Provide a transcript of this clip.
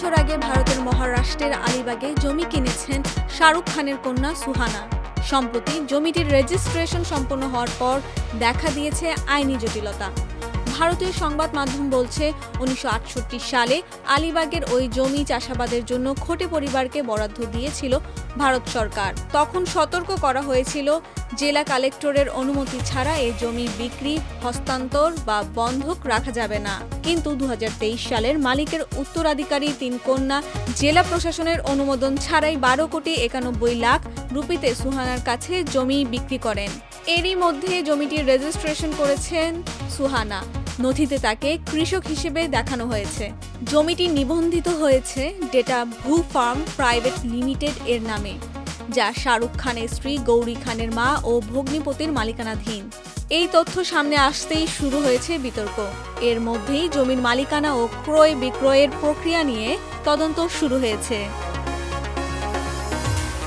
বছর আগে ভারতের মহারাষ্ট্রের আলিবাগে জমি কিনেছেন শাহরুখ খানের কন্যা সুহানা। সম্প্রতি জমিটির রেজিস্ট্রেশন সম্পন্ন হওয়ার পর দেখা দিয়েছে আইনি জটিলতা। ভারতীয় সংবাদ মাধ্যম বলছে, উনিশশো আটষট্টি সালে আলিবাগের ওই জমি চাষাবাদের জন্য খোটে পরিবারকে বরাদ্দ দিয়েছিল ভারত সরকার। তখন সতর্ক করা হয়েছিল, জেলা কালেক্টরের অনুমতি ছাড়া এই জমি বিক্রি, হস্তান্তর বা বন্ধক রাখা যাবে না। কিন্তু দু হাজার তেইশ সালের মালিকের উত্তরাধিকারী তিন কন্যা জেলা প্রশাসনের অনুমোদন ছাড়াই বারো কোটি একানব্বই লাখ রুপিতে সুহানার কাছে জমি বিক্রি করেন। এরই মধ্যে জমিটির রেজিস্ট্রেশন করেছেন সুহানা। নথিতে তাকে কৃষক হিসেবে দেখানো হয়েছে। জমিটি নিবন্ধিত হয়েছে ডেটা ভূ ফার্ম প্রাইভেট লিমিটেড এর নামে, যা শাহরুখ খানের স্ত্রী গৌরী খানের মা ও ভগ্নিপতির মালিকানাধীন। এই তথ্য সামনে আসতেই শুরু হয়েছে বিতর্ক। এর মধ্যেই জমির মালিকানা ও ক্রয় বিক্রয়ের প্রক্রিয়া নিয়ে তদন্ত শুরু হয়েছে।